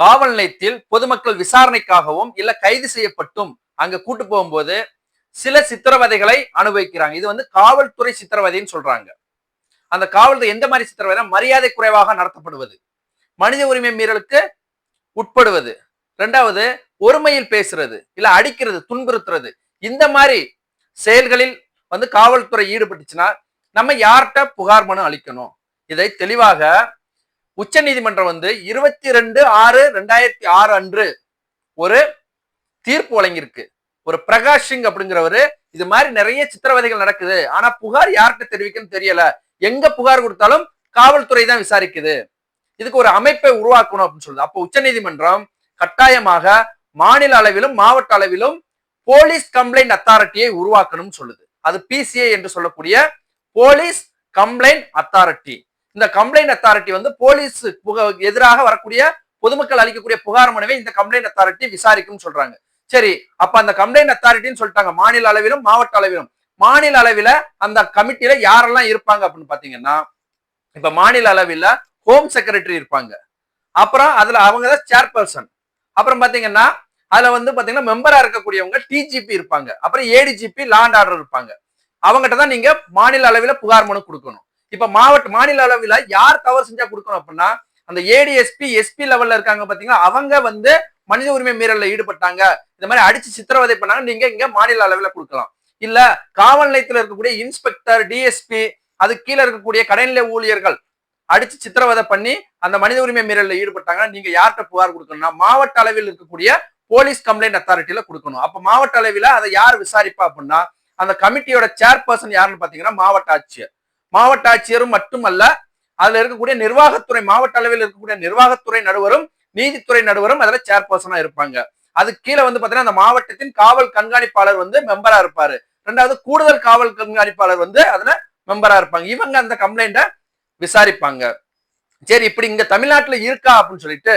காவல் நிலையத்தில் பொதுமக்கள் விசாரணைக்காகவும் இல்ல கைது செய்யப்பட்டும். அங்க கூட்டு போகும்போது சில சித்திரவதைகளை அனுபவிக்கிறாங்க. இது வந்து காவல்துறை சித்திரவதைன்னு சொல்றாங்க. அந்த காவல்துறை எந்த மாதிரி சித்திரவதை? மரியாதை குறைவாக நடத்தப்படுவது. மனித உரிமை மீறலுக்கு உட்படுவது. ரெண்டாவது ஒருமையில் பேசுறது இல்ல அடிக்கிறது துன்புறுத்துறது. இந்த மாதிரி செயல்களில் வந்து காவல்துறை ஈடுபட்டுச்சுன்னா நம்ம யார்கிட்ட புகார் மனு அளிக்கணும்? இதை தெளிவாக உச்ச நீதிமன்றம் வந்து இருபத்தி ரெண்டு ஆறு ரெண்டாயிரத்தி ஆறு அன்று ஒரு தீர்ப்பு வழங்கியிருக்கு. ஒரு பிரகாஷ் சிங் அப்படிங்கிறவரு இது மாதிரி நிறைய சித்திரவதைகள் நடக்குது. ஆனா புகார் யார்கிட்ட தெரிவிக்கணும்னு தெரியல. எங்க புகார் கொடுத்தாலும் காவல்துறை தான் விசாரிக்குது. இதுக்கு ஒரு அமைப்பை உருவாக்கணும் அப்படின்னு சொல்லுது. அப்போ உச்ச நீதிமன்றம் கட்டாயமாக மாநில அளவிலும் மாவட்ட அளவிலும் போலீஸ் கம்ப்ளைண்ட் அத்தாரிட்டியை உருவாக்கணும்னு சொல்லுது. அது பிசிஏ என்று சொல்லக்கூடிய போலீஸ் கம்ப்ளைண்ட் அத்தாரிட்டி. இந்த கம்ப்ளைண்ட் அத்தாரிட்டி வந்து போலீஸ் எதிராக வரக்கூடிய பொதுமக்கள் அளிக்கக்கூடிய புகார் மனுவை இந்த கம்ப்ளைண்ட் அத்தாரிட்டி விசாரிக்கும் சொல்றாங்க. சரி அப்ப அந்த கம்ப்ளைண்ட் அத்தாரிட்டின்னு சொல்லிட்டாங்க. மாநில அளவிலும் மாவட்ட அளவிலும். மாநில அளவில அந்த கமிட்டியில யாரெல்லாம் இருப்பாங்க அப்படின்னு பாத்தீங்கன்னா இப்ப மாநில அளவில ஹோம் செக்ரட்டரி இருப்பாங்க. அப்புறம் அதுல அவங்க தான் சேர்பர்சன் அப்புறம் பாத்தீங்கன்னா அதுல வந்து பாத்தீங்கன்னா மெம்பரா இருக்கக்கூடியவங்க டிஜிபி இருப்பாங்க. அப்புறம் ஏடிஜிபி லாண்ட் ஆர்டர் இருப்பாங்க. அவங்ககிட்ட தான் நீங்க மாநில அளவில் புகார் மனு கொடுக்கணும். இப்ப மாவட்ட மாநில அளவில் யார் தவறு செஞ்சா கொடுக்கணும் அப்படின்னா அந்த ஏடிஎஸ்பி எஸ்பி லெவல்ல இருக்காங்க பாத்தீங்கன்னா அவங்க வந்து மனித உரிமை மீறல்ல ஈடுபட்டாங்க. இந்த மாதிரி அடிச்சு சித்திரவதை பண்ணாங்க நீங்க இங்க மாநில அளவில் கொடுக்கலாம். இல்ல காவல் நிலையத்தில் இருக்கக்கூடிய இன்ஸ்பெக்டர் டிஎஸ்பி அது கீழே இருக்கக்கூடிய கடைநிலை ஊழியர்கள் அடிச்சு சித்திரவதை பண்ணி அந்த மனித உரிமை மீறலில் ஈடுபட்டாங்க நீங்க யார்கிட்ட புகார் கொடுக்கணும்னா மாவட்ட அளவில் இருக்கக்கூடிய போலீஸ் கம்ப்ளைண்ட் அத்தாரிட்டியில கொடுக்கணும். அப்ப மாவட்ட அளவில் அதை யார் விசாரிப்பா அப்படின்னா அந்த கமிட்டியோட சேர்பர்சன் யாருன்னு பாத்தீங்கன்னா மாவட்ட ஆட்சியர். மாவட்ட ஆட்சியரும் மட்டுமல்ல அதுல இருக்கக்கூடிய நிர்வாகத்துறை மாவட்ட அளவில் இருக்கக்கூடிய நிர்வாகத்துறை நடுவரும் நீதித்துறை நடுவரும் அதுல சேர்பர்சனா இருப்பாங்க. அது கீழே வந்து பாத்தீங்கன்னா அந்த மாவட்டத்தின் காவல் கண்காணிப்பாளர் வந்து மெம்பரா இருப்பாரு. ரெண்டாவது கூடுதல் காவல் கண்காணிப்பாளர் வந்து அதுல மெம்பரா இருப்பாங்க. இவங்க அந்த கம்ப்ளைண்ட விசாரிப்பாங்க. சரி இப்படி இங்க தமிழ்நாட்டுல இருக்கா அப்படின்னு சொல்லிட்டு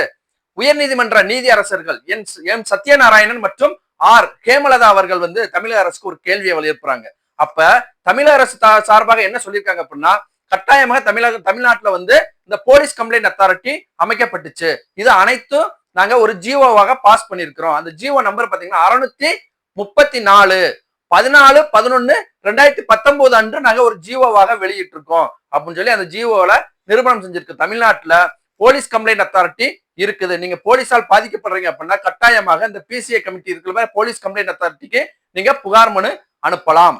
உயர்நீதிமன்ற நீதி அரசர்கள் என் எம் சத்யநாராயணன் மற்றும் ஆர். ஹேமலதா அவர்கள் வந்து தமிழக அரசுக்கு ஒரு கேள்வியை வலியுறுத்துறாங்க. அப்ப தமிழக அரசு சார்பாக என்ன சொல்லியிருக்காங்க அப்படின்னா கட்டாயமாக தமிழக தமிழ்நாட்டுல வந்து இந்த போலீஸ் கம்ப்ளைண்ட் அத்தாரிட்டி அமைக்கப்பட்டுச்சு. இது அனைத்தும் நாங்க ஒரு ஜிஓவாக பாஸ் பண்ணிருக்கிறோம் அந்த ஜிஓ நம்பர் பாத்தீங்கன்னா அறுநூத்தி முப்பத்தி நாலு பதினாலு பதினொன்னு ரெண்டாயிரத்தி பத்தொன்பது அன்று நாங்க ஒரு ஜிஓவாக வெளியிட்டு இருக்கோம் அப்படின்னு சொல்லி அந்த ஜீவோல நிறுவனம் செஞ்சிருக்கு. தமிழ்நாட்டுல போலீஸ் கம்ப்ளைண்ட் அத்தாரிட்டி இருக்குது. நீங்க போலீஸால் பாதிக்கப்படுறீங்க அப்படின்னா கட்டாயமாக இந்த பிசிஏ கமிட்டி இருக்கிற போலீஸ் கம்ப்ளைண்ட் அத்தாரிட்டிக்கு நீங்க புகார் மனு அனுப்பலாம்.